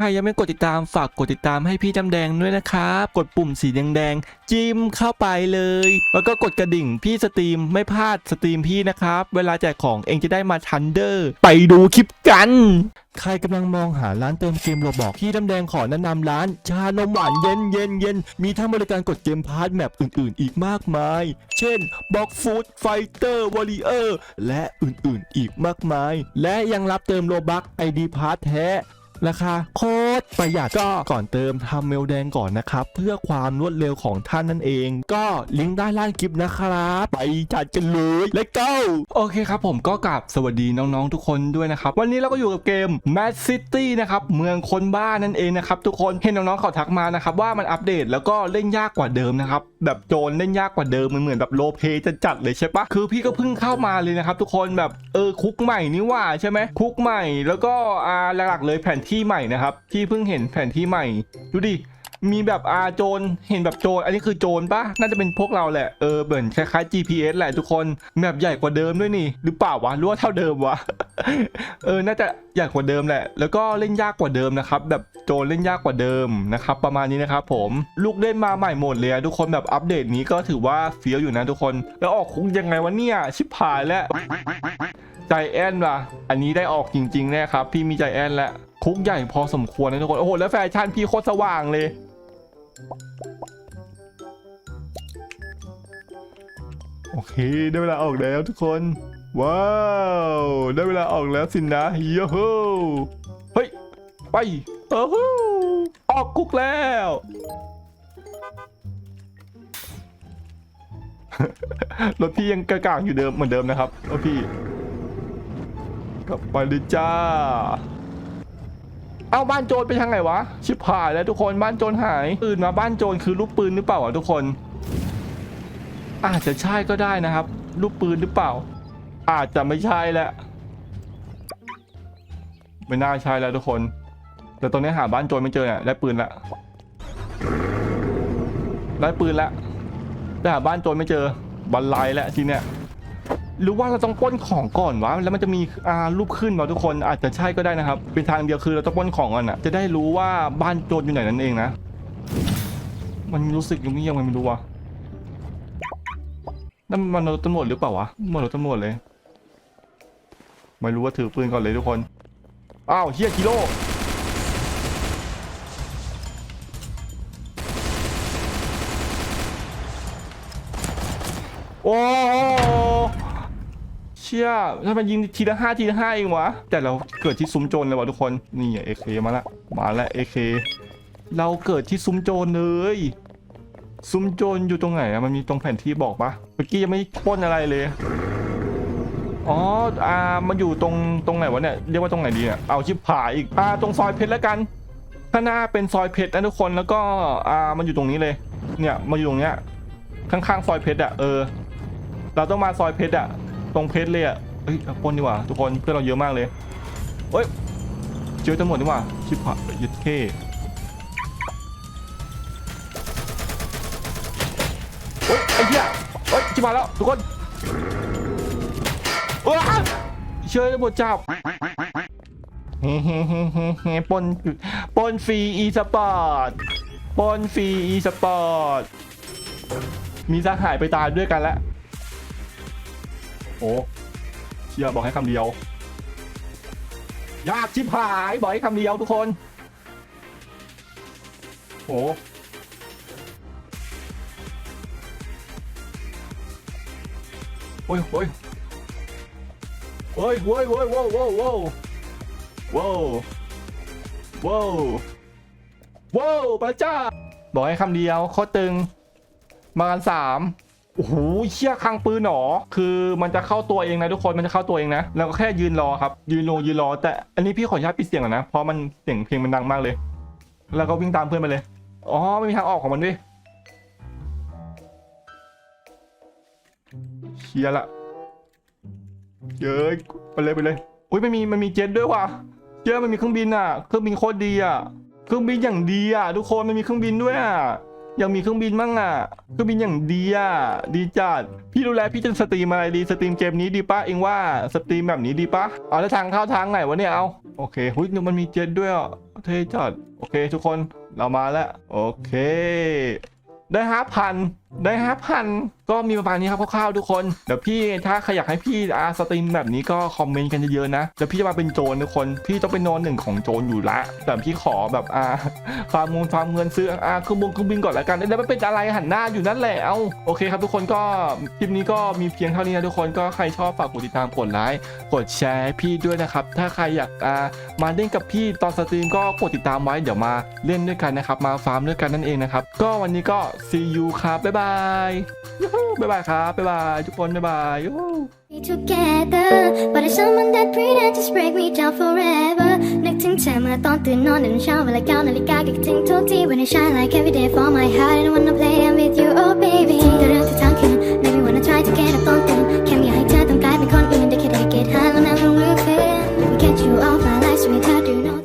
ใครยังไม่กดติดตามฝากกดติดตามให้พี่จำแดงด้วยนะครับ กดปุ่มสีแดงๆจิ้มเข้าไปเลย แล้วก็กดกระดิ่งพี่สตรีมไม่พลาดสตรีมพี่นะครับ เวลาแจกของเองจะได้มาทันเดอร์ ไปดูคลิปกัน ใครกำลังมองหาร้านเติมเกมโรบอกพี่ดำแดงขอแนะนำร้าน ชานมหวานเย็นเย็นเย็นมีทั้งบริการกดเกมพาร์ทแมปอื่นๆ อีกมากมาย เช่นบ็อกฟูดไฟเตอร์วอริเออร์และอื่นๆ อีกมากมาย และยังรับเติมโลบักไอดีพาร์ทแท้ ราคาโค ตรประหยัดก็ก่อนเติมทำเมลแดงก่อนนะครับ เพื่อความรวดเร็วของท่านนั่นเอง ก็ลิงก์ด้านล่างคลิปนะครับ ไปจัดกันเลย Let's go โอเคครับผมก็กลับสวัสดีน้องๆทุกคนด้วยนะครับ วันนี้เราก็อยู่กับเกม Mad City นะครับ เมืองคนบ้านนั่นเองนะครับทุกคนเห็นน้องๆเขาทักมานะครับว่ามันอัปเดตแล้วก็เล่นยากกว่าเดิมนะครับแบบโจรเล่นยากกว่าเดิมมันเหมือนแบบโลเพจะจัดเลยใช่ปะคือพี่ก็เพิ่งเข้ามาเลยนะครับทุกคนแบบเออคุกใหม่นี่ว่าใช่ไหมคุกใหม่แล้วก็อ่าหลักๆเลยแผนที่ใหม่นะครับที่เพิ่งเห็นแผนที่ใหม่ ดูดิ มีแบบอาโจรเห็นแบบโจรอันนี้คือโจรปะน่าจะเป็นพวกเราแหละ เออ เหมือนคล้ายๆ GPS แหละทุกคนแบบใหญ่กว่าเดิมด้วยนี่ หรือเปล่าวะรือว่าเท่าเดิมวะ เออ น่าจะใหญ่กว่าเดิมแหละ แล้วก็เล่นยากกว่าเดิมนะครับ แบบโจรเล่นยากกว่าเดิมนะครับ ประมาณนี้นะครับผม ลูกเล่นมาใหม่หมดเลยทุกคนแบบอัปเดตนี้ก็ถือว่าเฟี้ยวอยู่นะทุกคน แล้วออกคุกยังไงวะเนี่ย ชิบหายแล้วใจแอนว่ะ อันนี้ได้ออกจริงๆแน่ครับ พี่มีใจแอนแล้ว คุกใหญ่พอสมควรนะทุกคน โอ้โห แล้วแฟชั่นพี่โคตรสว่างเลย โอเค ได้เวลาออกแล้วทุกคน ว้าว ได้เวลาออกแล้วสินะโยโฮเฮ้ย ไปโอ้โหออกคุกแล้วรถพี่ยังกระกางอยู่เดิมเหมือนเดิมนะครับรถพี่ กลับไปเลยจ้า เอาบ้านโจรไปทางไหนวะ ชิบหายแล้วทุกคนบ้านโจรหายปืนมาบ้านโจรคือลูกปืนหรือเปล่าอะทุกคน อาจจะใช่ก็ได้นะครับลูกปืนหรือเปล่า อาจจะไม่ใช่แหละไม่น่าใช่แล้วทุกคน แต่ตอนนี้หาบ้านโจรไม่เจอเนี่ยได้ปืนละได้ปืนละแต่หาบ้านโจรไม่เจอบันไลแล้วทีเนี้ย หรือว่าเราต้องป้นของก่อนวะแล้วมันจะมีอ่ารูปขึ้นวะทุกคนอาจจะใช่ก็ได้นะครับ เป็นทางเดียวคือเราต้องป้นของก่อนอะจะได้รู้ว่าบ้านโจรอยู่ไหนนั่นเองนะ มันรู้สึกยังยังไม่รู้วะนั่นมันรถตำรวจหรือเปล่าวะมันรถตำรวจเลย ไม่รู้ว่าถือปืนก่อนเลยทุกคนอ้าวเฮียกิโลโอ้ เชี่ยถ้ามันยิงทีละห้าทีละห้าเองวะ แต่เราเกิดที่ซุ้มโจรเลยวะทุกคน นี่เอเคมาละ มาละเอเคเราเกิดที่ซุ้มโจรเลย ซุ้มโจรอยู่ตรงไหนอะมันมีตรงแผนที่บอกปะเมื่อกี้ยังไม่ป้นอะไรเลย อ๋อ อ่า มันอยู่ตรงตรงไหนวะเนี่ย เรียกว่าตรงไหนดีเนี่ยเอาชิบหายอีก อ่า ตรงซอยเพชรแล้วกันข้างหน้าเป็นซอยเพชรนะทุกคน แล้วก็ อ่า มันอยู่ตรงนี้เลย เนี่ย มาอยู่ตรงเนี้ย ข้างๆซอยเพชรอะเออ เราต้องมาซอยเพชรอะ ตรงเพชรเลยอะเฮ้ยปนดีกว่าทุกคนเพื่อนเราเยอะมากเลยเฮ้ยเจอตำรวจดีกว่าชิบหายยัดเท่เฮ้ยไอ้เหี้ยเฮ้ยชิบหายแล้วทุกคนว้าเชื่อตำรวจจับเฮ้เฮ้เฮ้เฮ้เฮ้ปนปนฟรีอีสปอร์ตปนฟรีอีสปอร์ตมีสหายไปตายด้วยกันแล้ว โอ้เชียบอกให้คำเดียว ยากชิบหายบอกให้คำเดียวทุกคนโอ้โอ้ยโอ้ยโอ้ยโอ้ยโอ้ยโว้วโว้วโว้วโว้วโว้วโว้วพระเจ้าบอกให้คำเดียวโคตรตึง มากันสาม โอ้โหเชี่ยคางปืนหนอ คือมันจะเข้าตัวเองนะทุกคนมันจะเข้าตัวเองนะแล้วก็แค่ยืนรอครับ ยืนรอยืนรอ แต่อันนี้พี่ขออนุญาตปิดเสียงก่อนนะเพราะมันเสียงเพลงมันดังมากเลย แล้วก็วิ่งตามเพื่อนไปเลยอ๋อไม่มีทางออกของมันด้วยเชียละเย้ยไปเลยไปเลยอุ้ยมันมีมันมีเจ็ตด้วยว่ะเชื่อมันมีเครื่องบินอะ เครื่องบินโคตรดีอะ เครื่องบินอย่างดีอะ ทุกคนมันมีเครื่องบินด้วยอะ ยังมีเครื่องบินมั่งอะเครื่องบินอย่างดีอะดีจัดพี่รู้แล้วพี่จะสตรีมอะไรดีสตรีมเกมนี้ดีปะเองว่าสตรีมแบบนี้ดีปะเอาแล้วทางเข้าทางไหนวะเนี่ยเอาโอเคหุ้ยมันมีเจ็ดด้วยอะเท่จัดโอเค ทุกคนเรามาแล้วโอเค ได้ห้าพันได้ห้าพัน ก็มีประมาณนี้ครับคร่าวๆทุกคนเดี๋ยวพี่ถ้าใครอยากให้พี่อาสตรีมแบบนี้ก็คอมเมนต์กันเยอะๆนะเดี๋ยวพี่จะมาเป็นโจรทุกคนพี่ต้องเป็นนอนหนึ่งของโจรอยู่ละแต่พี่ขอแบบอ่าฟาร์มเงินฟาร์มเงินซื้ออาเครื่องบงเครื่องบินก่อนละกันแล้วไมันเป็นอะไรหันหน้าอยู่นั่นแหละเอาโอเคครับทุกคนก็คลิปนี้ก็มีเพียงเท่านี้นะทุกคนก็ใครชอบฝากกดติดตามกดไลค์กดแชร์พี่ด้วยนะครับถ้าใครอยากอามาเล่นกับพี่ตอนสตรีมก็กดติดตามไว้เดี๋ยวมาเล่นด้วยกันนะครับมาฟาร์มด้วยกันนั่นเองนะครับก็วันนี้ก็ see you ครับบ๊ายบายบ๊ายบายครับบ๊ายบายทุกคนบ๊ายบายยูฮู Be together but it's someone that pretend just break me down forever นึกถึงเธอเมื่อตอนตื่นนอนในเช้าเวลาเก้านาฬิกาก็คิดถึงทุกที when I shine like every day for my heart and wanna play